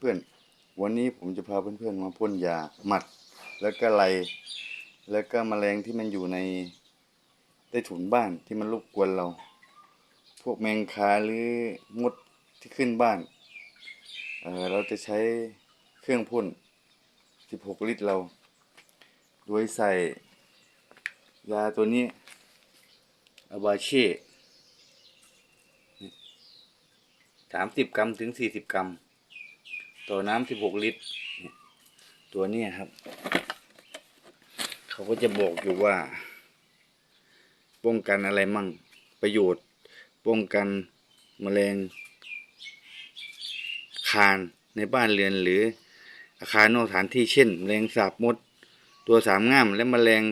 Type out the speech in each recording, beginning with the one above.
เพื่อนๆ วันนี้ผมจะพาเพื่อนๆ มาพ่นยาหมัด แล้วก็ไรแล้วก็แมลงที่มันอยู่ในใต้ถุนบ้านที่มันรบกวนเรา พวกแมงคาหรือมดที่ขึ้นบ้านเเราจะใช้เครื่องพ่น 16 ลิตรเรา โดยใส่ยาตัวนี้อาบาเช่สามสิบกรัมถึงสี่สิบกรัม ต่อน้ำสิบหกลิตร ตัวนี้ครับ เขาก็จะบอกอยู่ว่า ป้องกันอะไรมั่งประโยชน์ ป้องกันแมลง คานในบ้านเรือนหรือ อาคารนอกสถานที่เช่นแมลงสาบมด ตัวสามง่ามและแมลง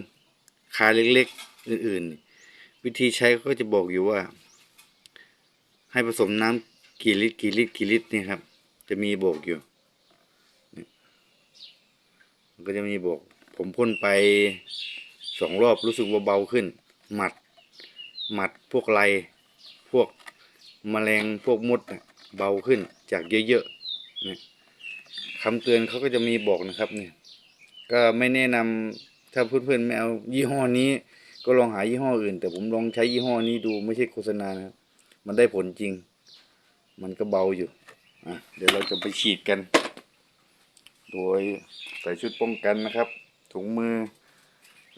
คาเล็กๆ อื่นๆ วิธีใช้ก็จะบอกอยู่ว่า ให้ผสมน้ำกี่ลิตรกี่ลิตรกี่ลิตรนี่ครับ จะมีบอกอยู่มันก็จะมีบอกผมพ่นไปสองรอบรู้สึกว่าเบาขึ้น หมัด หมัดพวกไรพวกแมลงพวกมดเบาขึ้นจากเยอะๆนี่คำเตือนเขาก็จะมีบอกนะครับเนี่ยก็ไม่แนะนำถ้าเพื่อนๆไม่เอายี่ห้อนี้ ก็ลองหายี่ห้ออื่น แต่ผมลองใช้ยี่ห้อนี้ดูไม่ใช่โฆษณานะครับมันได้ผลจริง มันก็เบาอยู่ เดี๋ยวเราจะไปฉีดกัน โดยใส่ชุดป้องกันนะครับ ถุงมือ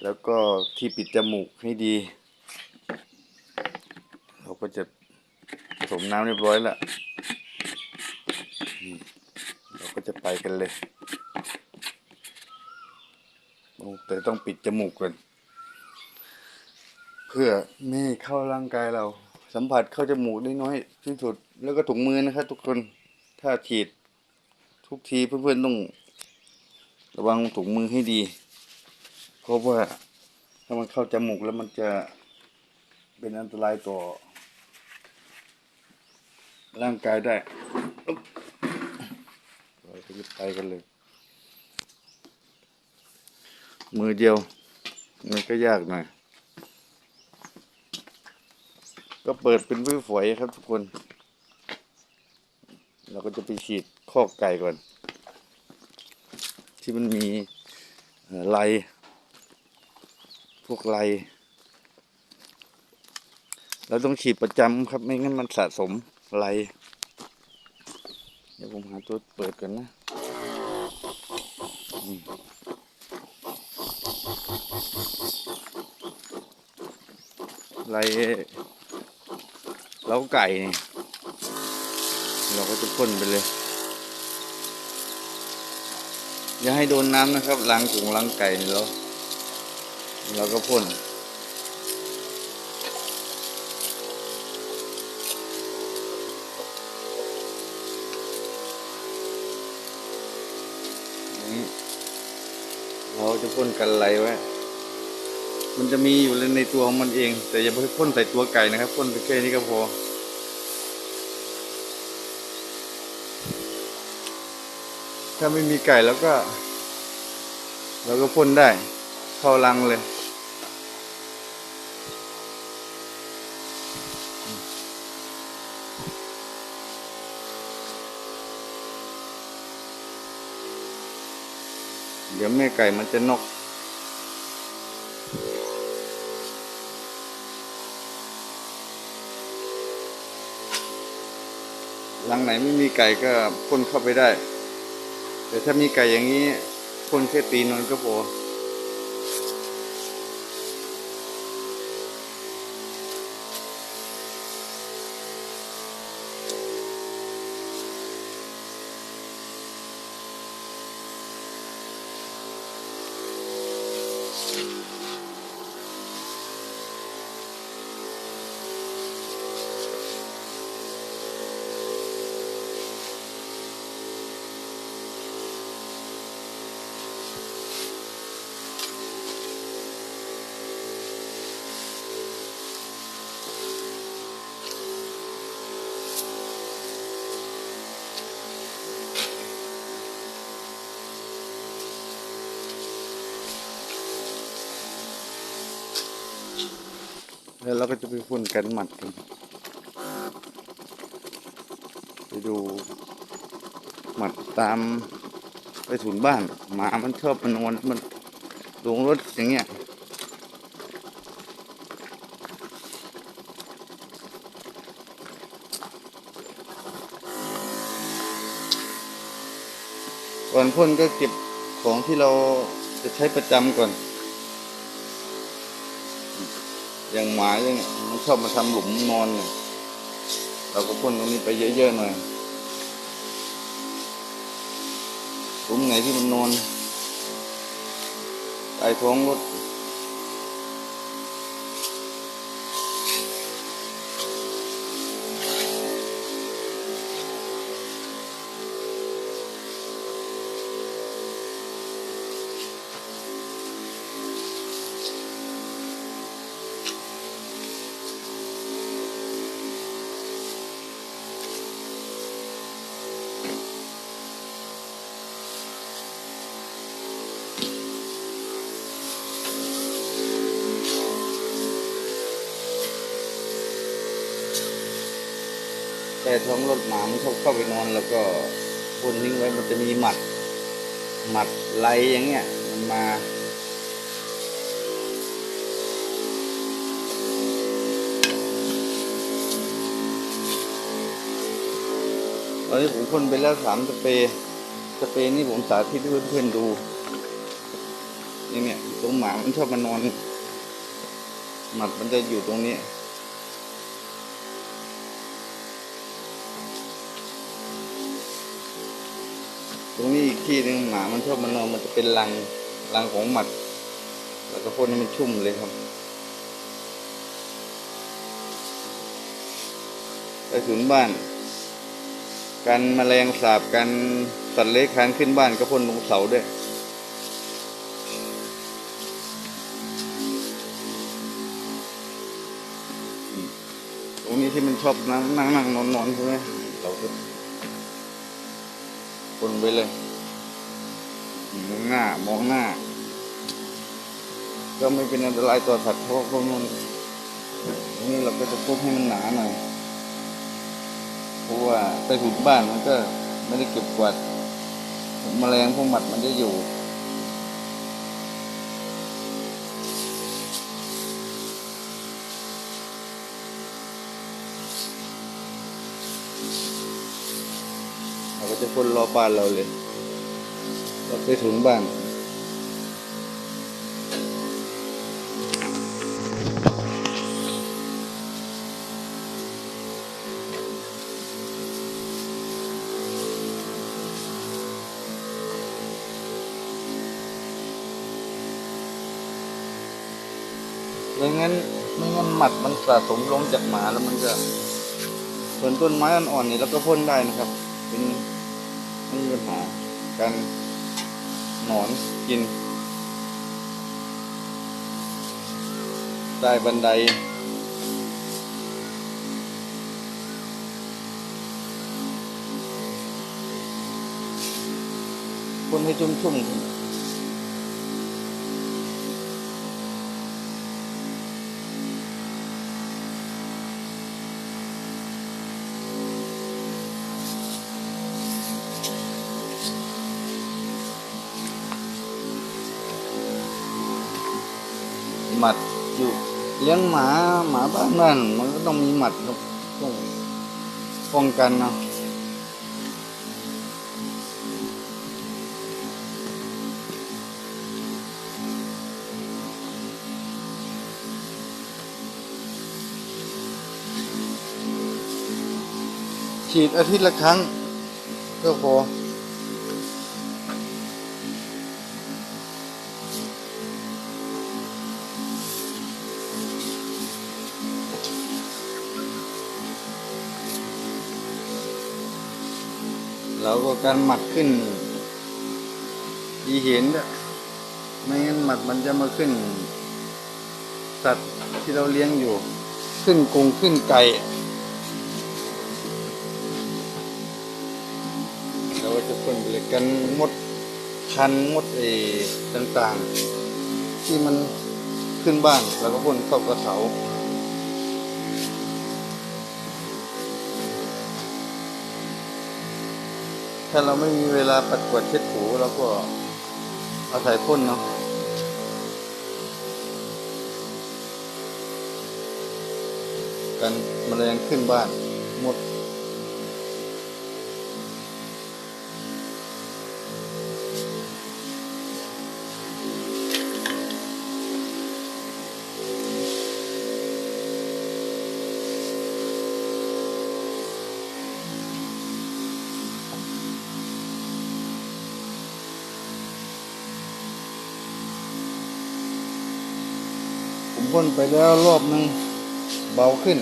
แล้วก็ที่ปิดจมูกให้ดี เราก็จะผสมน้ำเรียบร้อยแล้วเราก็จะไปกันเลย แต่ต้องปิดจมูกก่อนเพื่อไม่เข้าร่างกายเรา สัมผัสเข้าจมูกได้น้อยที่สุด แล้วก็ถุงมือนะครับทุกคน ถ้าฉีดทุกทีเพื่อนๆต้องระวังถุงมือให้ดี เพราะว่าถ้ามันเข้าจมูกแล้วมันจะเป็นอันตรายต่อ ร่างกายได้เราจะรีบไปกันเลย มือเดียว มันก็ยากหน่อย ก็เปิดเป็นพื้นฝอยครับทุกคน เราก็จะไปฉีดคอกไก่ก่อน ที่มันมีเอ่อไรพวกไรเราต้องฉีดประจำครับ ไม่งั้นมันสะสมไรเดี๋ยวผมหาตัวเปิดกันนะอืมไรเล้าไก่นี่ เราก็จะพ่นไปเลย อย่าให้โดนน้ำนะครับล้างกุงล้างไก่นี่เราเราก็พ่นเราจะพ่นกันไรไว้ มันจะมีอยู่ในตัวของมันเอง แต่อย่าไปพ่นใส่ตัวไก่นะครับ พ่นไปแค่นี้ก็พอ ถ้าไม่มีไก่แล้วก็ เราก็พ่นได้เข้ารังเลยเดี๋ยวแม่ไก่มันจะนอกรังไหนไม่มีไก่ก็พ่นเข้าไปได้ แต่ถ้ามีไก่อย่างนี้พ่นแค่ตีนนก็พอ แล้วเราก็จะไปพ่นกันหมัดกัน ไปดูหมัดตามไปถุนบ้าน หมามันชอบมันนอนมันลงรถอย่างเงี้ยก่อนพ่นก็เก็บของที่เราจะใช้ประจำก่อน อย่างหมาอย่างเงี้ยมันชอบมาทำหลุมนอนเนี่ยเราก็พ่นตรงนี้ไปเยอะๆหน่อยหลุมไหนที่มันนอนใต้ท้องรถ ท้องรถหมามันชอบเข้าไปนอน แล้วก็พ่นทิ้งไว้มันจะมีหมัด หมัดไหลอย่างเงี้ย มันมาตอนนี้ผมพ่นไปแล้วสามสเปรย์สเปรย์นี่ผมสาธิตให้เพื่อนๆดูนี่เนี่ยตรงหมามันชอบมานอน หมัดมันจะอยู่ตรงนี้ ตรงนี้อีกที่หนึ่งหมามันชอบมานอนมันจะเป็นรังรังของหมัด แล้วก็พ่นให้มันชุ่มเลยครับไปถุนบ้าน กันแมลงสาบกันสัตว์เลื้อยคลานขึ้นบ้านก็พ่นลงเสาด้วยตรงนี้ที่มันชอบนั่งนั่งนอนนอนใช่ไหมเรา คนไปเลย มองหน้า มองหน้า ก็ไม่เป็นอันตรายต่อสัตว์เพราะพวกมันนี่เราก็จะทุบให้มันหนาหน่อย เพราะว่าใต้ถุนบ้านมันก็ไม่ได้เก็บกวาดแมลงพวกหมัดมันจะอยู่ ราก็จะพ่นรอบบ้านเราเลยเราไปถุนบ้านไม่งั้นไม่งั้นหมัดมันสะสมลงจากหมาแล้วมันจะส่วนต้นไม้อ่อนๆนี่เราก็พ่นได้นะครับ เป็น ไม่มีปัญหาการหนอนกิน ใต้บันได คนให้ชุ่มๆ หมัดอยู่เลี้ยงหมาหมาบ้านนั่นมันก็ต้องมีหมัดครับต้องป้องกันเนาะฉีดอาทิตย์ละครั้งก็พอ เราก็การหมัดขึ้นอีเห็นด้วยไม่งั้นหมัดมันจะมาขึ้น สัตว์ที่เราเลี้ยงอยู่ ขึ้นกรงขึ้นไก่เราจะพ่นไปเลยกันมดคันมดเอต่างๆ ที่มันขึ้นบ้านเราก็พ่นเข้ากระเสา ถ้าเราไม่มีเวลาปัดกวาดเช็ดถูเราก็อาศัยพ่นเนาะกันแมลงขึ้นบ้านหมด พ่นไปแล้วรอบนึงเบาขึ้น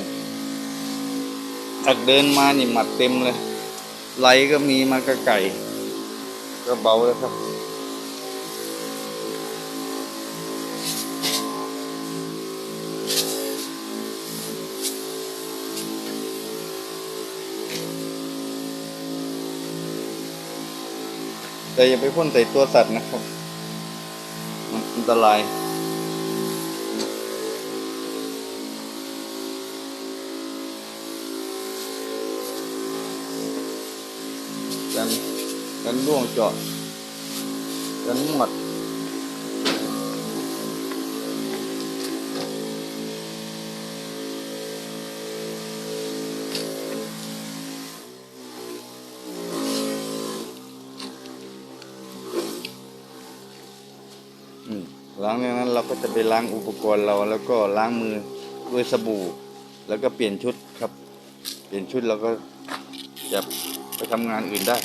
จากเดินมานี่หมัดเต็มเลยไหลก็มีมากระไก่ ก็เบาแล้วครับแต่อย่าไปพ่นใส่ตัวสัตว์นะครับ มันอันตราย กัน กันร่วงเจาะกันหมดหลังจากนั้นเราก็จะไปล้างอุปกรณ์เราแล้วก็ล้างมือด้วยสบู่ แล้วก็เปลี่ยนชุดครับ เปลี่ยนชุดแล้วก็จะไปทำงานอื่นได้